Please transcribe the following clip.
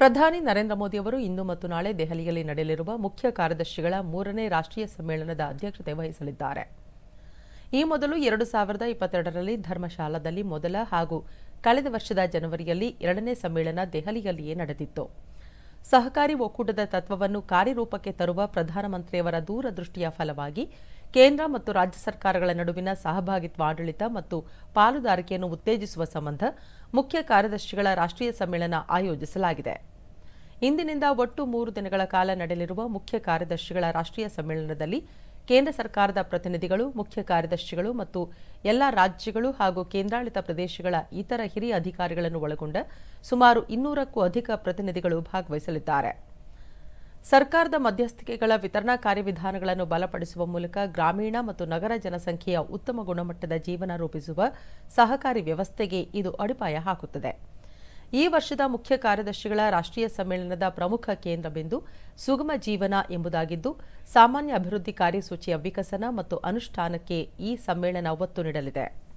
ಪ್ರಧಾನಿ ನರೇಂದ್ರ ಮೋದಿ ಅವರು ಇಂದು ಮತ್ತು ನಾಳೆ ದೆಹಲಿಯಲ್ಲಿ ನಡೆಯಲಿರುವ ಮುಖ್ಯ ಕಾರ್ಯದರ್ಶಿಗಳ ಮೂರನೇ ರಾಷ್ಟ್ರೀಯ ಸಮ್ಮೇಳನದ ಅಧ್ಯಕ್ಷತೆ ವಹಿಸಲಿದ್ದಾರೆ. ಈ ಮೊದಲು ಎರಡು ಸಾವಿರದ ಇಪ್ಪತ್ತೆರಡರಲ್ಲಿ ಧರ್ಮಶಾಲಾದಲ್ಲಿ ಮೊದಲ ಹಾಗೂ ಕಳೆದ ವರ್ಷದ ಜನವರಿಯಲ್ಲಿ ಎರಡನೇ ಸಮ್ಮೇಳನ ದೆಹಲಿಯಲ್ಲಿಯೇ ನಡೆದಿತ್ತು. ಸಹಕಾರಿ ಒಕ್ಕೂಟದ ತತ್ವವನ್ನು ಕಾರ್ಯರೂಪಕ್ಕೆ ತರುವ ಪ್ರಧಾನಮಂತ್ರಿಯವರ ದೂರದೃಷ್ಟಿಯ ಫಲವಾಗಿ ಕೇಂದ್ರ ಮತ್ತು ರಾಜ್ಯ ಸರ್ಕಾರಗಳ ನಡುವಿನ ಸಹಭಾಗಿತ್ವ ಆಡಳಿತ ಮತ್ತು ಪಾಲುದಾರಿಕೆಯನ್ನು ಉತ್ತೇಜಿಸುವ ಸಂಬಂಧ ಮುಖ್ಯ ಕಾರ್ಯದರ್ಶಿಗಳ ರಾಷ್ಟ್ರೀಯ ಸಮ್ಮೇಳನ ಆಯೋಜಿಸಲಾಗಿದೆ. ಇಂದಿನಿಂದ ಒಟ್ಟು ಮೂರು ದಿನಗಳ ಕಾಲ ನಡೆಯಲಿರುವ ಮುಖ್ಯ ಕಾರ್ಯದರ್ಶಿಗಳ ರಾಷ್ಟ್ರೀಯ ಸಮ್ಮೇಳನದಲ್ಲಿ ಕೇಂದ್ರ ಸರ್ಕಾರದ ಪ್ರತಿನಿಧಿಗಳು, ಮುಖ್ಯ ಕಾರ್ಯದರ್ಶಿಗಳು ಮತ್ತು ಎಲ್ಲ ರಾಜ್ಯಗಳು ಹಾಗೂ ಕೇಂದ್ರಾಡಳಿತ ಪ್ರದೇಶಗಳ ಇತರ ಹಿರಿಯ ಅಧಿಕಾರಿಗಳನ್ನು ಒಳಗೊಂಡ ಸುಮಾರು ಇನ್ನೂರಕ್ಕೂ ಅಧಿಕ ಪ್ರತಿನಿಧಿಗಳು ಭಾಗವಹಿಸಲಿದ್ದಾರೆ. ಸರ್ಕಾರದ ಮಧ್ಯಸ್ಥಿಕೆಗಳ ವಿತರಣಾ ಕಾರ್ಯವಿಧಾನಗಳನ್ನು ಬಲಪಡಿಸುವ ಮೂಲಕ ಗ್ರಾಮೀಣ ಮತ್ತು ನಗರ ಜನಸಂಖ್ಯೆಯ ಉತ್ತಮ ಗುಣಮಟ್ಟದ ಜೀವನ ರೂಪಿಸುವ ಸಹಕಾರಿ ವ್ಯವಸ್ಥೆಗೆ ಇದು ಅಡಿಪಾಯ ಹಾಕುತ್ತದೆ. ಈ ವರ್ಷದ ಮುಖ್ಯ ಕಾರ್ಯದರ್ಶಿಗಳ ರಾಷ್ಟ್ರೀಯ ಸಮ್ಮೇಳನದ ಪ್ರಮುಖ ಕೇಂದ್ರ ಬಿಂದು ಸುಗಮ ಜೀವನ ಎಂಬುದಾಗಿದ್ದು, ಸಾಮಾನ್ಯ ಅಭಿವೃದ್ಧಿ ಕಾರ್ಯಸೂಚಿಯ ವಿಕಸನ ಮತ್ತು ಅನುಷ್ಠಾನಕ್ಕೆ ಈ ಸಮ್ಮೇಳನ ಒತ್ತು ನೀಡಲಿದೆ.